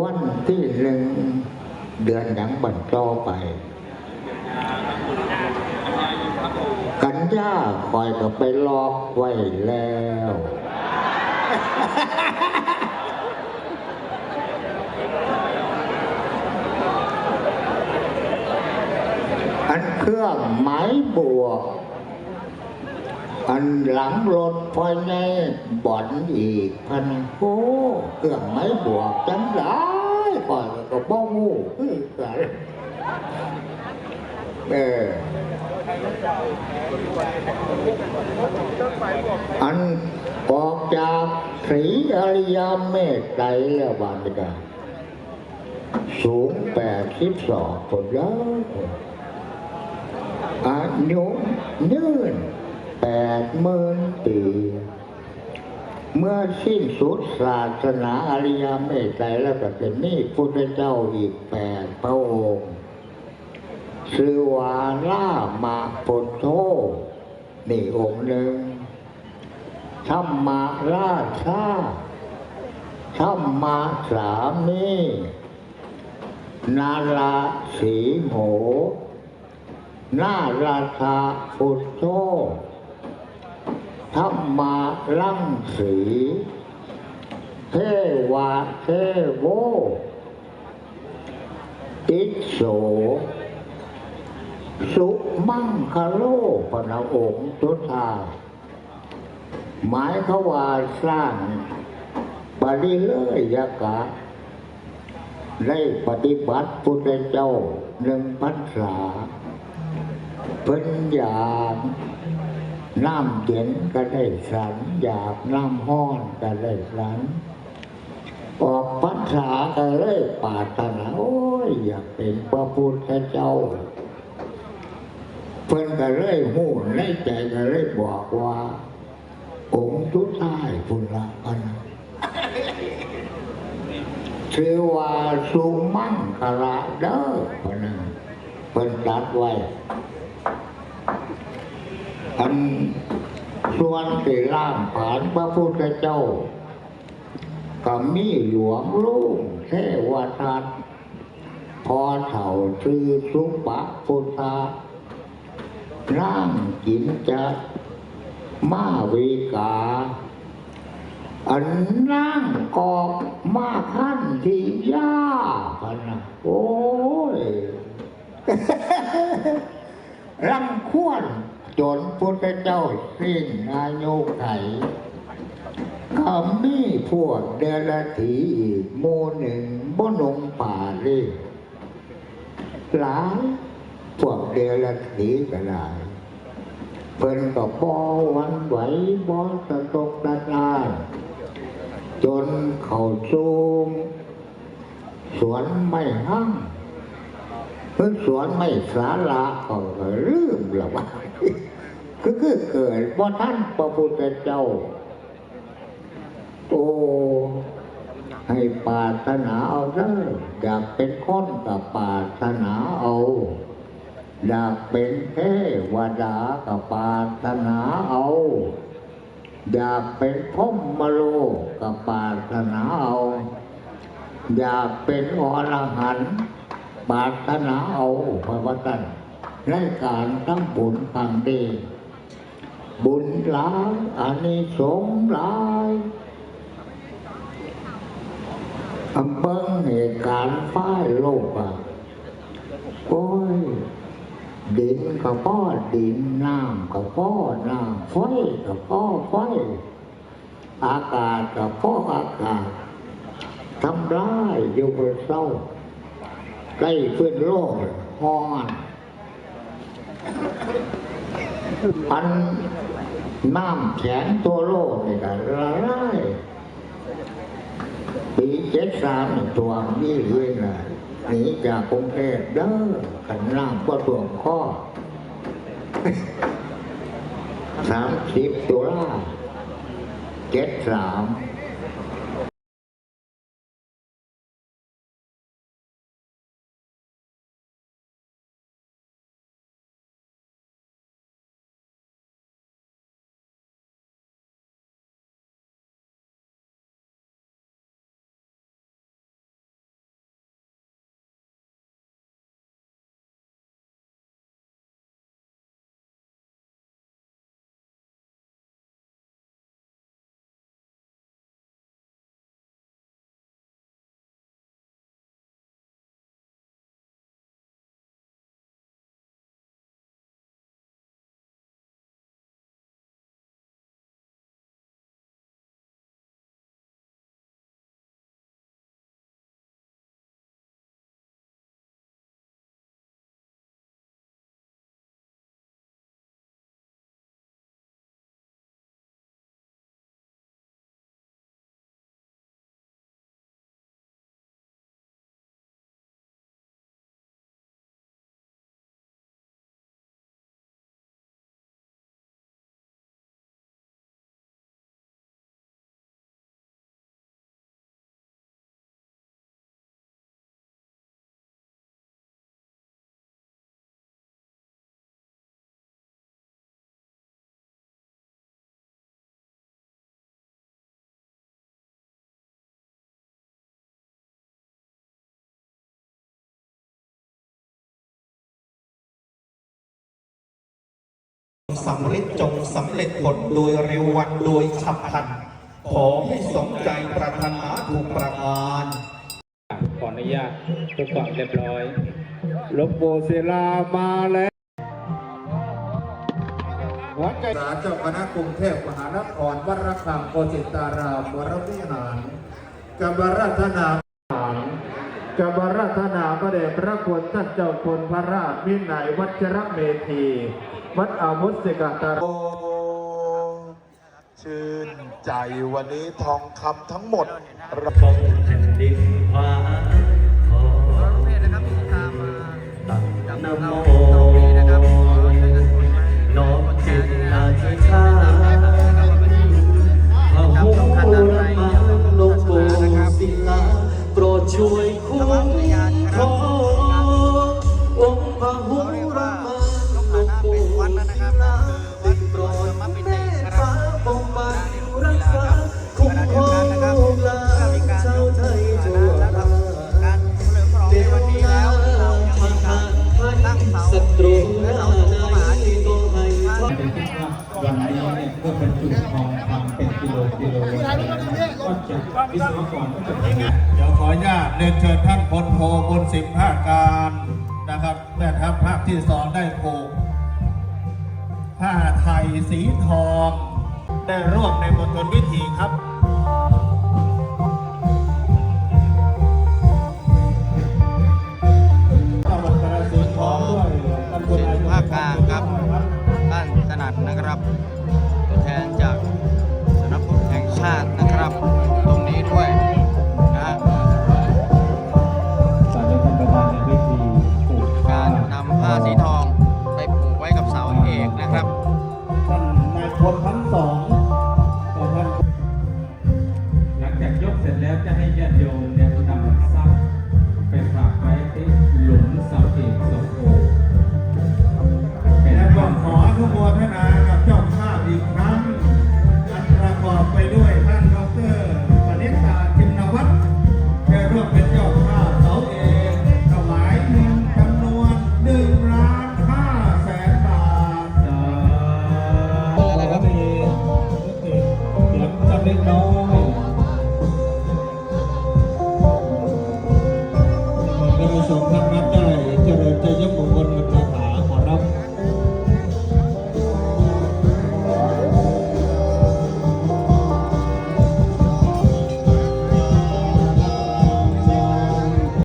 วันที่หนึ่งเดือนหยังบันต่อไป กันยาคอยก็ไปลอกไว้แล้ว อันเครื่องหมายบวก อันหลังรถพอในบ่อนอีกพันโอ้เครื่องหมายบวกจังได้ก่อนก็บ้องงูคือกันเอออันออกจากศรีอริยเมตไตรแล้วบานกันสูงแปดสิบสองคนแล้วอายุยืน แปดหมื่นปี เมื่อสิ้นสุดศาสนาอริยเมตไตรแล้วก็จะมีพุทธเจ้าอีกแปดพระองค์ชื่อวาล่ามาปุทโธนี่องค์หนึ่งธรรมาราชาธรรมาสามีนาราสีโหนาราชาพุทโธ ธรรมาลังสีเทวาเทโวติโส สุมังคโลพระองค์ทุธาหมายเขาวาสร้างปริเลยยกะ ได้ปฏิบัติพุทธเจ้าหนึ่งพรรษาเพิ่นอยาก น้ำเย็นก็ได้สันอยากน้ำห้อนก็ได้สันออกพรรษาก็เลยปารถนาโอ้ยอยากเป็นพระพุทธเจ้า เพิ่นก็เลยหูในใจก็เลยบอกว่าองค์ทุกท้ายพุทธะพันนะชื่อว่าสุมั่งคละเด้อพะนะเพิ่นตัดไว้ อันส่วนที่ร่างผานพระพุทธเจ้าก็มีหลวงลุงเทวทัตพอเถ่าชื่อสุปะพุทธาร่างกินจะมาวิกา อันนั่งกอกมาขั้นที่ยาพันนะโอ้ย รังควร จนพุทธเจ้าสิ้นอายุไขก็มีพวกเดรัจฉีอีกหมู่หนึ่งบนงป่าเลยหลายพวกเดรัจฉีก็ได้เพิ่นก็บอวันไหวบอสะตกตะนานจนเขาซูมสวนไม่ห้างเพิ่นสวนไม่สาระก็ลืมละว่า คือคือเกิดว่าท่านพระพุทธเจ้า โอ้ให้ปาถนาเอาเด้ออยากเป็นคนกับปาถนาเอา อยากเป็นเทวดากับปาถนาเอา อยากเป็นพรหมโลกับปาถนาเอา อยากเป็นอรหันต์ปาถนาเอาพระวตันในการทั้งบุญทางดี บุญหลายอานิสงส์หลายอำเบิ้งเหตุการณ์ฝ้ายโลกอะโอ้ยดินกับพ่อดินน้ำกับพ่อน้ำไฟกับพ่อไฟอากาศกับพ่ออากาศทำร้ายอยู่บนเศร้าใกล้เพื่อนโลกฮ้อนอัน น้ำแข็งตัวโลกนี่ก็ละลายปีเจ็ดสามตัวนี่เรื่อยเลยหนีจากกรุงเทพเด้อขันน้ำก็ท่วมข้อสามสิบตุลาเจ็ดสาม สำเร็จจงสำเร็จผลโดยเร็ววันโดยฉับพลัน ขอให้สมใจปรารถนาถูกประการขออนุญาตเพื่อความเรียบร้อยหลวงปู่ศิลามาแล้วหัวใจสาเจ้าคณะกรุงเทพมหานครวัดระฆังโกสิตารามวรวิหารกบรัตนาหารกบรัตนาพระเดชพระคุณท่านเจ้าคุณพระราชวินัยวัชรเมธี วัดอาวุธสิกาตารโอ้ชื่นใจวันนี้ทองคำทั้งหมดทรงแผ่นดินฟ้าขอตักนโม บรรจุทองคำเป็นกิโลกิโลก็จะวิศวกรก็จะทำงานเดี๋ยวขออนุญาตเรียนเชิญท่านพลโทบนสิงห์ภาคการนะครับแม่ทัพภาคที่สองได้ผูกผ้าไทยสีทอง ได้ร่วมในมณฑลวิถีครับ สอง